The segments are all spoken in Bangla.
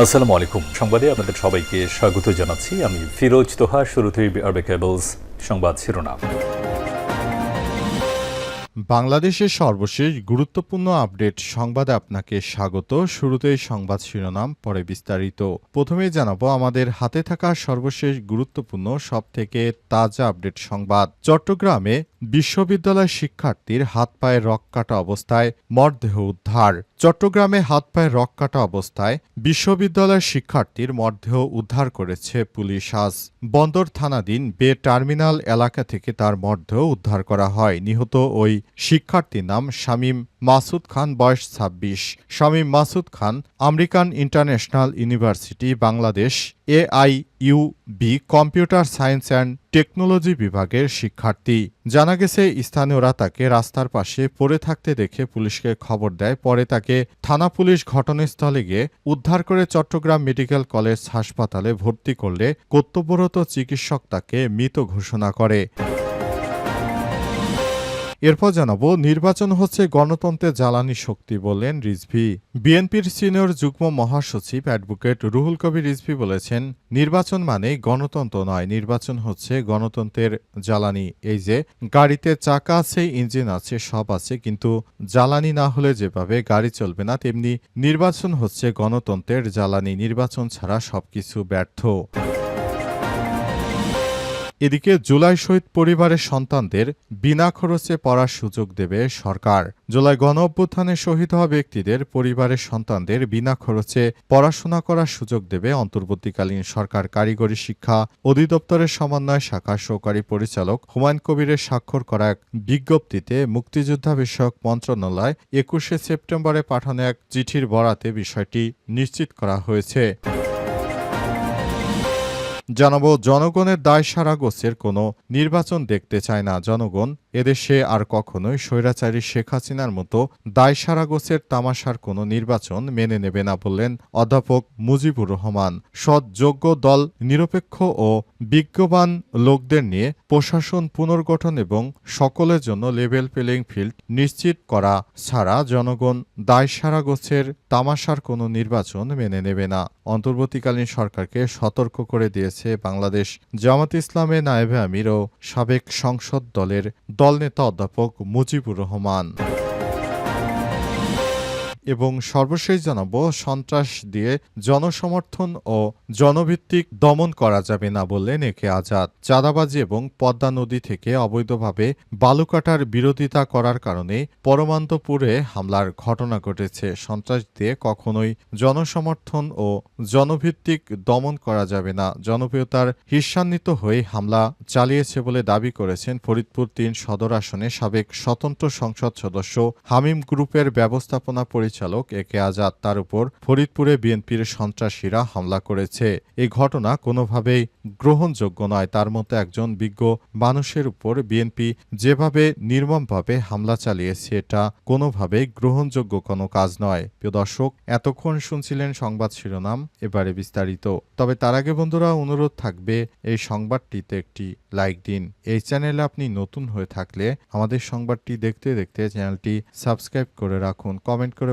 আসসালামু আলাইকুম। সংবাদে আপনাদের সবাইকে স্বাগত জানাচ্ছি। আমি ফিরোজ তোহা, শুরুতেই আরবে কেবলস সংবাদ শিরোনাম। বাংলাদেশের সর্বশেষ গুরুত্বপূর্ণ আপডেট সংবাদে আপনাকে স্বাগত। শুরুতেই সংবাদ শিরোনাম, পরে বিস্তারিত। প্রথমেই জানাব, আমাদের হাতে থাকা সর্বশেষ গুরুত্বপূর্ণ, সবথেকে তাজা আপডেট সংবাদ। চট্টগ্রামে বিশ্ববিদ্যালয় শিক্ষার্থীর হাত পায়ে রক কাটা অবস্থায় মরদেহ উদ্ধার। চট্টগ্রামে হাত পায়ে রক কাটা অবস্থায় বিশ্ববিদ্যালয়ের শিক্ষার্থীর মরদেহ উদ্ধার করেছে পুলিশ আজ। বন্দর থানাধীন বে টার্মিনাল এলাকা থেকে তার মরদেহ উদ্ধার করা হয়। নিহত ওই শিক্ষার্থীর নাম শামীম মাসুদ খান, বয়স ছাব্বিশ। Shamim Masud Khan, American International University, Bangladesh. AIUB computer science and technology বিভাগের শিক্ষার্থী। জানা গেছে, স্থানীয়রা তাকে রাস্তার পাশে পড়ে থাকতে দেখে পুলিশকে খবর দেয়। পরে তাকে থানা পুলিশ ঘটনাস্থলে গিয়ে উদ্ধার করে চট্টগ্রাম মেডিকেল কলেজ হাসপাতালে ভর্তি করলে কর্তব্যরত চিকিৎসক তাকে মৃত ঘোষণা করে। এরপর জানাব, নির্বাচন হচ্ছে গণতন্ত্রের জ্বালানি শক্তি বললেন রিজভি। বিএনপির সিনিয়র যুগ্ম মহাসচিব অ্যাডভোকেট রুহুল কবির রিজভি বলেছেন, নির্বাচন মানে গণতন্ত্র নয়, নির্বাচন হচ্ছে গণতন্ত্রের জ্বালানি। এই যে, গাড়িতে চাকা আছে, ইঞ্জিন আছে, সব আছে, কিন্তু জ্বালানি না হলে যেভাবে গাড়ি চলবে না, তেমনি নির্বাচন হচ্ছে গণতন্ত্রের জ্বালানি, নির্বাচন ছাড়া সবকিছু ব্যর্থ। এদিকে জুলাই শহীদ পরিবারের সন্তানদের বিনা খরচে পড়ার সুযোগ দেবে সরকার। জুলাই গণ অভ্যুত্থানে শহীদ হওয়া ব্যক্তিদের পরিবারের সন্তানদের বিনা খরচে পড়াশোনা করার সুযোগ দেবে অন্তর্বর্তীকালীন সরকার কারিগরি শিক্ষা অধিদপ্তরের সমন্বয় শাখার সহকারী পরিচালক হুমায়ুন কবিরের স্বাক্ষর করা এক বিজ্ঞপ্তিতে মুক্তিযোদ্ধা বিষয়ক মন্ত্রণালয় একুশে সেপ্টেম্বরে পাঠানো এক চিঠির বরাতে বিষয়টি নিশ্চিত করা হয়েছে। জানাব, জনগণের দায় সারা গোছের, কোনো নির্বাচন দেখতে চায় না জনগণ। এদেশে আর কখনোই স্বৈরাচারী শেখ হাসিনার মতো দায় সারা গোছের, তামাশার কোনো নির্বাচন মেনে নেবে না বললেন অধ্যাপক মুজিবুর রহমান। সৎ, যোগ্য দল, নিরপেক্ষ ও বিজ্ঞবান লোকদের নিয়ে প্রশাসন পুনর্গঠন এবং সকলের জন্য লেভেল প্লেইং ফিল্ড নিশ্চিত করা ছাড়া জনগণ দায় সারা গোছের, তামাশার কোনো নির্বাচন মেনে নেবে না। অন্তর্বর্তীকালীন সরকারকে সতর্ক করে দিয়েছে বাংলাদেশ। জামাত ইসলামে নায়েবে আমির ও সাবেক সংসদ দলের দলনেতা অধ্যাপক মুজিবুর রহমান। এবং সর্বশেষ জানাব, সন্ত্রাস দিয়ে জনসমর্থন ও জনভিত্তিক দমন করা যাবে না বললেন একে আজাদ। চাঁদাবাজি এবং পদ্মা নদী থেকে অবৈধভাবে বালুকাটার বিরোধিতা করার কারণে পরমান্তপুরে হামলার ঘটনা ঘটেছে। সন্ত্রাস দিয়ে কখনোই জনসমর্থন ও জনভিত্তিক দমন করা যাবে না। জনপ্রিয়তার হিস্সান্বিত হয়ে হামলা চালিয়েছে বলে দাবি করেছেন ফরিদপুর তিন সদর আসনে সাবেক স্বতন্ত্র সংসদ সদস্য হামিম গ্রুপের ব্যবস্থাপনা পরিচালক একে আজাদ, তার উপর ফরিদপুরে বিএনপির সন্ত্রাসীরা হামলা করেছে। এই ঘটনা কোনোভাবেই গ্রহণযোগ্য নয়। তার মতো একজন বিজ্ঞ মানুষের উপর বিএনপি যেভাবে নির্মমভাবে হামলা চালিয়েছে, এটা কোনোভাবেই গ্রহণযোগ্য কোনো কাজ নয়। প্রিয় দর্শক, এতক্ষণ শুনছিলেন সংবাদ শিরোনাম, এবারে বিস্তারিত। তবে তার আগে বন্ধুরা, অনুরোধ থাকবে এই সংবাদটিতে একটি লাইক দিন। এই চ্যানেলে আপনি নতুন হয়ে থাকলে আমাদের সংবাদটি দেখতে দেখতে চ্যানেলটি সাবস্ক্রাইব করে রাখুন। কমেন্ট করে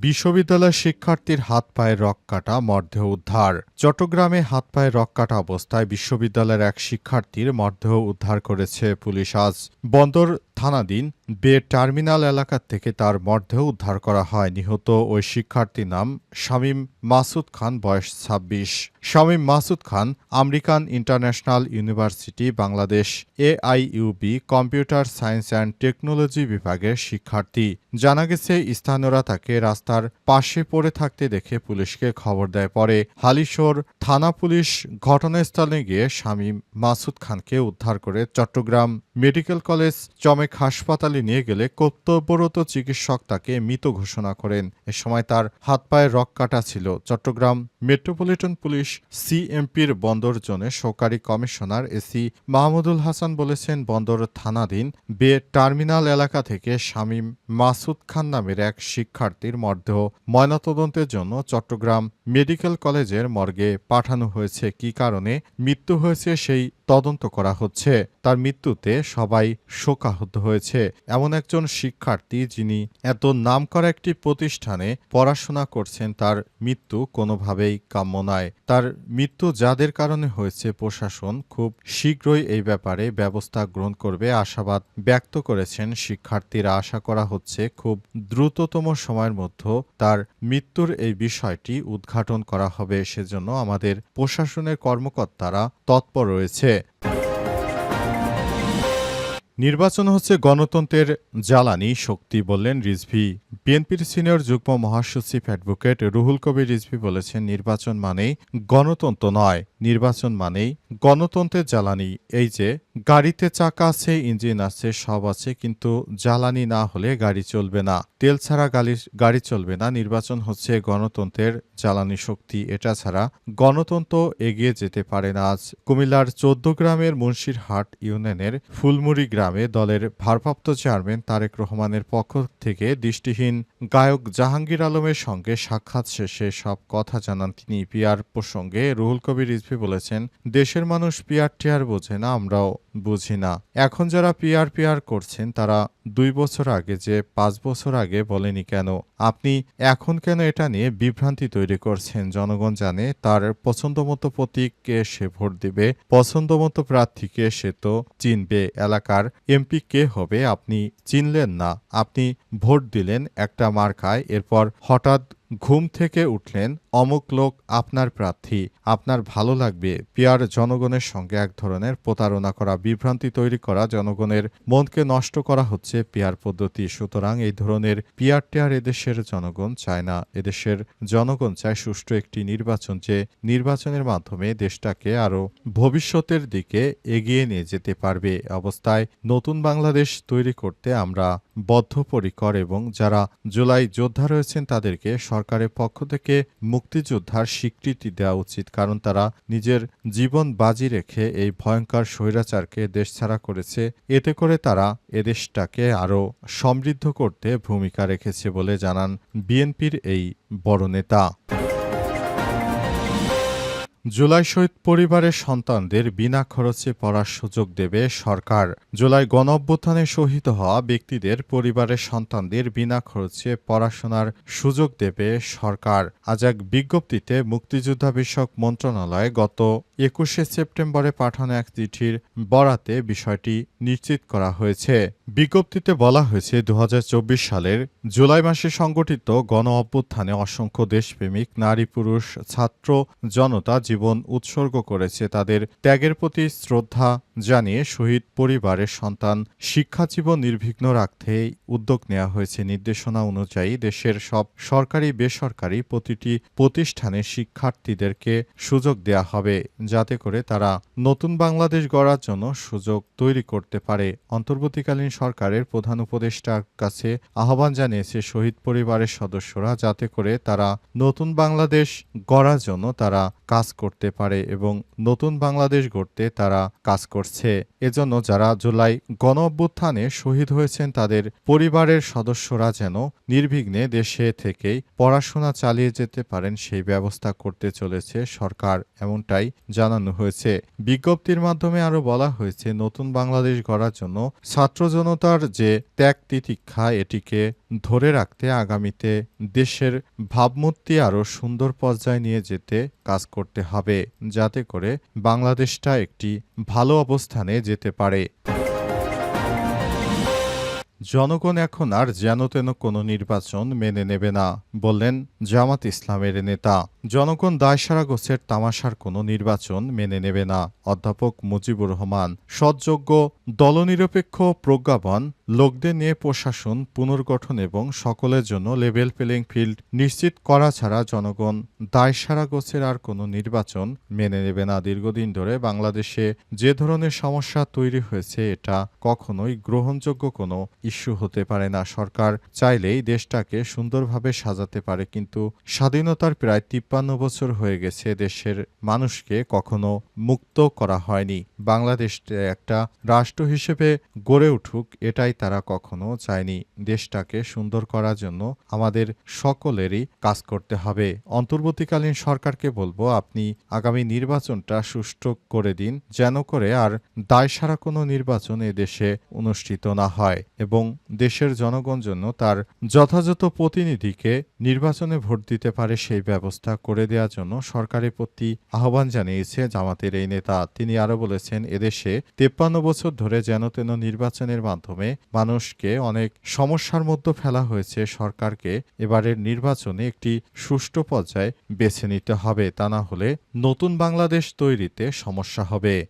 বিশ্ববিদ্যালয় শিক্ষার্থীর হাত পায়ে রক কাটা, মরদেহ উদ্ধার। চট্টগ্রামে হাত পায়ে রক কাটা অবস্থায় বিশ্ববিদ্যালয়ের এক শিক্ষার্থীর মরদেহ উদ্ধার করেছে পুলিশ আজ। বন্দর থানাধীন বে টার্মিনাল এলাকা থেকে তার মরদেহ উদ্ধার করা হয়। নিহত ওই শিক্ষার্থীর নাম শামীম মাসুদ খান, বয়স ছাব্বিশ। Shamim Masud Khan American International University, Bangladesh AIUB, computer science and technology বিভাগের শিক্ষার্থী। জানা গেছে, স্থানীয়রা তাকে রাস্তার পাশে পড়ে থাকতে দেখে পুলিশকে খবর দেয়। পরে হালিশোর থানা পুলিশ ঘটনাস্থলে গিয়ে শামীম মাসুদ খানকে উদ্ধার করে চট্টগ্রাম মেডিকেল কলেজ চমেক হাসপাতালে নিয়ে গেলে কর্তব্যরত চিকিৎসক তাকে মৃত ঘোষণা করেন। এ সময় তার হাত পায়ে রক কাটা ছিল। চট্টগ্রাম মেট্রোপলিটন পুলিশ সিএমপির বন্দর জোনে সহকারী কমিশনার এসি মাহমুদুল হাসান বলেছেন, বন্দর থানাধীন বে টার্মিনাল এলাকা থেকে শামীম মাসুদ খান নামের এক শিক্ষার্থীর মরদেহ ময়নাতদন্তের জন্য চট্টগ্রাম মেডিকেল কলেজের মর্গে পাঠানো হয়েছে কি কারণে মৃত্যু হয়েছে সেই তদন্ত করা হচ্ছে। তার মৃত্যুতে সবাই শোকাহত হয়েছে। এমন একজন শিক্ষার্থী যিনি এত নামকরা একটি প্রতিষ্ঠানে পড়াশোনা করছেন, তার মৃত্যু কোনোভাবেই কাম্য নয়। তার মৃত্যু যাদের কারণে হয়েছে প্রশাসন খুব শীঘ্রই এই ব্যাপারে ব্যবস্থা গ্রহণ করবে। আশাবাদ ব্যক্ত করেছেন শিক্ষার্থীরা। আশা করা হচ্ছে খুব দ্রুততম সময়ের মধ্যে তার মৃত্যুর এই বিষয়টি উদ্ঘাটন করা হবে, সেজন্য আমাদের প্রশাসনের কর্মকর্তারা তৎপর রয়েছে। নির্বাচন হচ্ছে গণতন্ত্রের জ্বালানি শক্তি বললেন রিজভি। বিএনপির সিনিয়র যুগ্ম মহাসচিব অ্যাডভোকেট রুহুল কবির রিজভি বলেছেন, নির্বাচন মানেই গণতন্ত্র নয়, নির্বাচন মানেই গণতন্ত্রের জ্বালানি। এই যে গাড়িতে চাকা আছে, ইঞ্জিন আছে, সব আছে, কিন্তু জ্বালানি না হলে গাড়ি চলবে না। তেল ছাড়া গাড়ি গাড়ি চলবে না। নির্বাচন হচ্ছে গণতন্ত্রের জ্বালানি শক্তি। এটা ছাড়া গণতন্ত্র এগিয়ে যেতে পারে না আজ। কুমিল্লার চোদ্দ গ্রামের মুন্সিরহাট ইউনিয়নের ফুলমুড়ি গ্রামে দলের ভারপ্রাপ্ত চেয়ারম্যান তারেক রহমানের পক্ষ থেকে দৃষ্টিহীন গায়ক জাহাঙ্গীর আলমের সঙ্গে সাক্ষাৎ শেষে সব কথা জানান তিনি। পিয়ার প্রসঙ্গে রুহুল কবির রিজভি বলেছেন, দেশের মানুষ পিয়ার টিয়ার বোঝে না, আমরাও বুঝি না। এখন যারা পিয়ার পিয়ার করছেন, তারা দুই বছর আগে যে পাঁচ বছর আগে বলেনি কেন? আপনি এখন কেন এটা নিয়ে বিভ্রান্তি তৈরি করছেন? জনগণ জানে তার পছন্দমতো প্রতীককে সে ভোট দিবে, পছন্দমতো প্রার্থীকে সে তো চিনবে। এলাকার এমপি কে হবে আপনি চিনলেন না। আপনি ভোট দিলেন একটা মার্কায়, এরপর হঠাৎ ঘুম থেকে উঠলেন অমুক লোক আপনার প্রার্থী। আপনার ভালো লাগবে। পিয়ার জনগণের সঙ্গে এক ধরনের প্রতারণা করা, বিভ্রান্তি তৈরি করা জনগণের মনকে নষ্ট করা হচ্ছে পিয়ার পদ্ধতি। সুতরাং এই ধরনের পিয়ার টিয়ার এদেশের জনগণ চায় না। এদেশের জনগণ চায় সুষ্ঠু একটি নির্বাচন যে নির্বাচনের মাধ্যমে দেশটাকে আরও ভবিষ্যতের দিকে এগিয়ে নিয়ে যেতে পারবে। অবস্থায় নতুন বাংলাদেশ তৈরি করতে আমরা বদ্ধপরিকর এবং যারা জুলাই যোদ্ধা রয়েছেন তাদেরকে সরকারের পক্ষ থেকে মুক্তিযোদ্ধার স্বীকৃতি দেওয়া উচিত, কারণ তারা নিজের জীবন বাজি রেখে এই ভয়ঙ্কর স্বৈরাচারকে দেশ ছাড়া করেছে। এতে করে তারা এদেশটাকে আরও সমৃদ্ধ করতে ভূমিকা রেখেছে বলে জানান বিএনপির এই বড় নেতা। জুলাই শহীদ পরিবারের সন্তানদের বিনা খরচে পড়ার সুযোগ দেবে সরকার। জুলাই গণ অভ্যুত্থানে শহীদ হওয়া ব্যক্তিদের পরিবারের সন্তানদের বিনা খরচে পড়াশোনার সুযোগ দেবে সরকার। আজ এক বিজ্ঞপ্তিতে মুক্তিযোদ্ধা বিষয়ক মন্ত্রণালয় গত একুশে সেপ্টেম্বরে পাঠানো এক চিঠির বরাতে বিষয়টি নিশ্চিত করা হয়েছে। বিজ্ঞপ্তিতে বলা হয়েছে দু হাজার চব্বিশ সালের জুলাই মাসে সংগঠিত গণ অভ্যুত্থানে অসংখ্য দেশপ্রেমিক, নারী পুরুষ, ছাত্র, জনতা জীবন উৎসর্গ করেছে। তাদের ত্যাগের প্রতি শ্রদ্ধা জানিয়ে শহীদ পরিবারের সন্তান শিক্ষা জীবন নির্বিঘ্ন রাখতে উদ্যোগ নেওয়া হয়েছে। নির্দেশনা অনুযায়ী দেশের সব সরকারি, বেসরকারি প্রতিটি প্রতিষ্ঠানে শিক্ষার্থীদেরকে সুযোগ দেয়া হবে, যাতে করে তারা নতুন বাংলাদেশ গড়ার জন্য সুযোগ তৈরি করতে পারে। অন্তর্বর্তীকালীন সরকারের প্রধান উপদেষ্টার কাছে আহ্বান জানিয়েছে শহীদ পরিবারের সদস্যরা, যাতে করে তারা নতুন বাংলাদেশ গড়ার জন্য তারা কাজ করতে পারে এবং নতুন বাংলাদেশ গড়তে তারা কাজ করছে। এজন্য যারা জুলাই গণ অভ্যুত্থানে শহীদ হয়েছেন, তাদের পরিবারের সদস্যরা যেন নির্বিঘ্নে দেশে থেকেই পড়াশোনা চালিয়ে যেতে পারেন, সেই ব্যবস্থা করতে চলেছে সরকার, এমনটাই জানানো হয়েছে। বিজ্ঞপ্তির মাধ্যমে আরও বলা হয়েছে, নতুন বাংলাদেশ গড়ার জন্য ছাত্র জনতার যে ত্যাগ তিতিক্ষা এটিকে ধরে রাখতে আগামীতে দেশের ভাবমূর্তি আরও সুন্দর পর্যায়ে নিয়ে যেতে কাজ করতে হবে, যাতে করে বাংলাদেশটা একটি ভালো অবস্থানে যেতে পারে। জনগণ এখন আর যেন তেন কোনো নির্বাচন মেনে নেবে না, বললেন জামাত ইসলামের নেতা। জনগণ দায়সারা গোছের তামাশার কোনো নির্বাচন মেনে নেবে না, অধ্যাপক মুজিবুর রহমান। সৎযোগ্য, দলনিরপেক্ষ প্রজ্ঞাপন লোকদের নিয়ে প্রশাসন, পুনর্গঠন এবং সকলের জন্য লেভেল প্লেইং ফিল্ড নিশ্চিত করা ছাড়া জনগণ দায়সারা গোছের আর কোনো নির্বাচন মেনে নেবে না। দীর্ঘদিন ধরে বাংলাদেশে যে ধরনের সমস্যা তৈরি হয়েছে, এটা কখনোই গ্রহণযোগ্য কোনো ইস্যু হতে পারে না। সরকার চাইলেই দেশটাকে সুন্দরভাবে সাজাতে পারে, কিন্তু স্বাধীনতার প্রায় তিপ্পান্ন বছর হয়ে গেছে দেশের মানুষকে কখনো মুক্ত করা হয়নি। বাংলাদেশ একটা রাষ্ট্র হিসেবে গড়ে উঠুক, এটাই তারা কখনো চায়নি। দেশটাকে সুন্দর করার জন্য আমাদের সকলেরই কাজ করতে হবে। অন্তর্বর্তীকালীন সরকারকে বলব, আপনি আগামী নির্বাচনটা সুষ্ঠু করে দিন, যেন করে আর দায়সারা কোনো নির্বাচন এ দেশে অনুষ্ঠিত না হয়। এবং দেশের জনগণ জন্য তার যথাযথ প্রতিনিধিকে নির্বাচনে ভোট দিতে পারে সেই ব্যবস্থা করে দেওয়ার জন্য সরকারের প্রতি আহ্বান জানিয়েছে জামাতের এই নেতা। তিনি আরও বলেছেন, এদেশে তেপ্পান্ন বছর ধরে যেন তেন নির্বাচনের মাধ্যমে মানুষকে অনেক সমস্যার মধ্যে ফেলা হয়েছে। সরকারকে এবারের নির্বাচনে একটি সুষ্ঠু পর্যায়ে বেছে নিতে হবে। তা না হলে নতুন বাংলাদেশ তৈরিতে সমস্যা হবে।